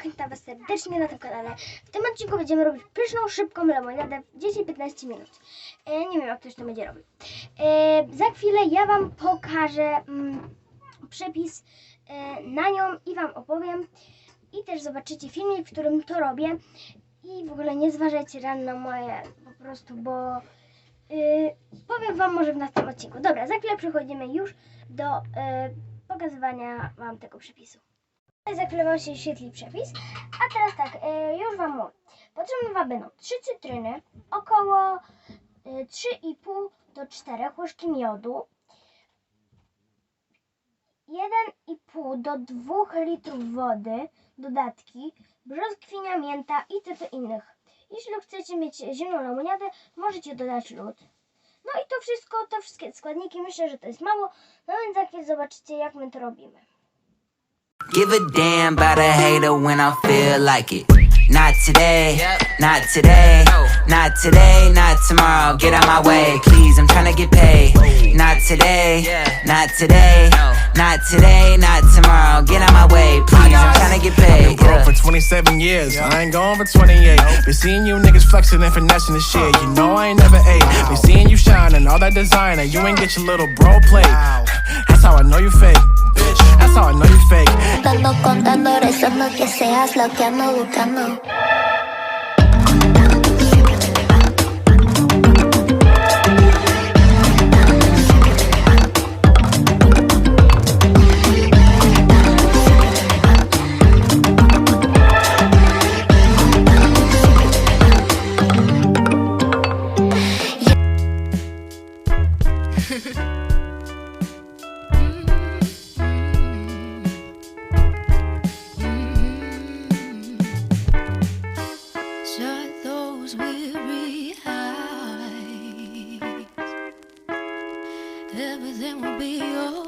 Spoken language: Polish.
Witam Was serdecznie na tym kanale. W tym odcinku będziemy robić pyszną, szybką lemoniadę w 10-15 minut. E, nie wiem, jak ktoś to będzie robił. E, za chwilę ja Wam pokażę mm, przepis e, na nią i Wam opowiem. I też zobaczycie filmik, w którym to robię. I w ogóle nie zważajcie ran na moje po prostu, bo y, powiem Wam może w następnym odcinku. Dobra, za chwilę przechodzimy już do y, pokazywania Wam tego przepisu. Za chwilę Wam się świetli przepis. A teraz tak, y, już Wam mówię. Potrzebne będą 3 cytryny, około y, 3,5 do 4 łyżki miodu, 1,5 do 2 litrów wody, dodatki, brzoskwinia, mięta i typy innych. Jeśli chcecie mieć zimną lemoniadę, możecie dodać lód. No i to wszystko, te wszystkie składniki, myślę, że to jest mało, no więc za chwilę zobaczycie, jak my to robimy. Give a damn about a hater when I feel like it. Not today, not today, not today, not tomorrow. Get out my way, please. I'm tryna get paid. Not today, not today, not today, not tomorrow. Get out my way, please. I'm tryna get paid. Been Broke for 27 years, I ain't going for 28. Been seeing you niggas flexing and finessing the shit. You know I ain't never ate. Been seeing you shining, all that designer. You ain't get your little bro plate. That's how I know you fake. Bitch, that's how I know you pensando, contando, rezando que seas lo que ando buscando. everything will be alright.